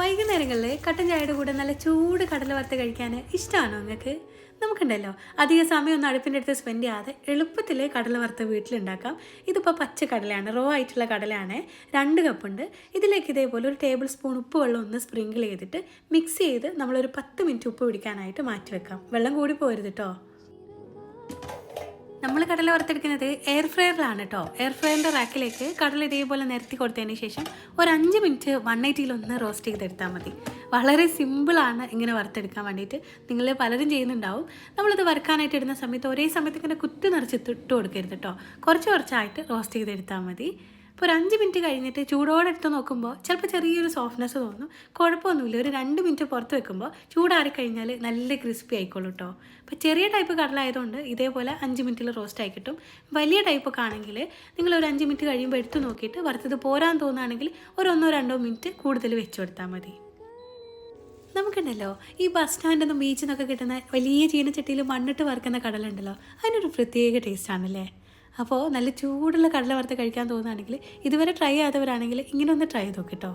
വൈകുന്നേരങ്ങളിൽ കട്ടൻ ചായയുടെ കൂടെ നല്ല ചൂട് കടല വറുത്ത് കഴിക്കാൻ ഇഷ്ടമാണോ നിങ്ങൾക്ക്? നമുക്കുണ്ടല്ലോ. അധിക സമയം ഒന്നും അടുപ്പിന്റെ അടുത്ത് സ്പെൻഡ് ചെയ്യാതെ എളുപ്പത്തിൽ കടല വറുത്ത് വീട്ടിലുണ്ടാക്കാം. ഇതിപ്പോൾ പച്ച കടലയാണ് റോ ആയിട്ടുള്ള കടലയാണ്. രണ്ട് കപ്പുണ്ട് ഇതിലേക്ക് ഇതേപോലെ ഒരു ടേബിൾ സ്പൂൺ ഉപ്പ് വെള്ളം ഒന്ന് സ്പ്രിങ്കിൾ ചെയ്തിട്ട് മിക്സ് ചെയ്ത് നമ്മളൊരു പത്ത് മിനിറ്റ് ഉപ്പ് പിടിക്കാനായിട്ട് മാറ്റി വെക്കാം വെള്ളം കൂടി പോരുത് കേട്ടോ നമ്മൾ കടല വറുത്തെടുക്കുന്നത് എയർ ഫ്രയറിലാണ് കേട്ടോ എയർ ഫ്രയറിന്റെ റാക്കിലേക്ക് കടല ഇതേപോലെ നിരത്തി കൊടുത്തതിന് ശേഷം ഒരു അഞ്ച് മിനിറ്റ് വൺ എയ്റ്റിയിലൊന്ന് റോസ്റ്റ് ചെയ്തെടുത്താൽ മതി. വളരെ സിമ്പിളാണ് ഇങ്ങനെ വറുത്തെടുക്കാൻ വേണ്ടിയിട്ട്. നിങ്ങൾ പലരും ചെയ്യുന്നുണ്ടാവും. നമ്മളിത് വറുക്കാനായിട്ട് ഇടുന്ന സമയത്ത് ഒരേ സമയത്ത് ഇങ്ങനെ കുത്തി നിറച്ച് ഇട്ട് കൊടുക്കരുത് കേട്ടോ കുറച്ച് കുറച്ചായിട്ട് റോസ്റ്റ് ചെയ്തെടുത്താൽ മതി. ഒരു അഞ്ച് മിനിറ്റ് കഴിഞ്ഞിട്ട് ചൂടോടെ എടുത്ത് നോക്കുമ്പോൾ ചിലപ്പോൾ ചെറിയൊരു സോഫ്റ്റ്നെസ് തോന്നും. കുഴപ്പമൊന്നുമില്ല ഒരു രണ്ട് മിനിറ്റ് പുറത്ത് വെക്കുമ്പോൾ ചൂടാറി കഴിഞ്ഞാൽ നല്ല ക്രിസ്പി ആയിക്കോളൂ കേട്ടോ അപ്പോൾ ചെറിയ ടൈപ്പ് കടലായതുകൊണ്ട് ഇതേപോലെ അഞ്ച് മിനിറ്റിൽ റോസ്റ്റ് ആയി കിട്ടും. വലിയ ടൈപ്പൊക്കെ ആണെങ്കിൽ നിങ്ങൾ ഒരു അഞ്ച് മിനിറ്റ് കഴിയുമ്പോൾ എടുത്ത് നോക്കിയിട്ട് വറുത്തത് പോരാൻ തോന്നുകയാണെങ്കിൽ ഒരു ഒന്നോ രണ്ടോ മിനിറ്റ് കൂടുതൽ വെച്ച് കൊടുത്താൽ മതി. നമുക്കുണ്ടല്ലോ ഈ ബസ് സ്റ്റാൻഡിൽ നിന്നും ബീച്ചിൽ നിന്നൊക്കെ കിട്ടുന്ന വലിയ ചീനച്ചട്ടിയിൽ മണ്ണിട്ട് വറുക്കുന്ന കടലുണ്ടല്ലോ. അതിനൊരു പ്രത്യേക ടേസ്റ്റാണല്ലേ അപ്പോൾ നല്ല ചൂടുള്ള കടല വറുത്ത് കഴിക്കാൻ തോന്നുകയാണെങ്കിൽ ഇതുവരെ ട്രൈ ചെയ്യാത്തവരാണെങ്കിൽ ഇങ്ങനെ ഒന്ന് ട്രൈ ചെയ്ത് നോക്കിട്ടോ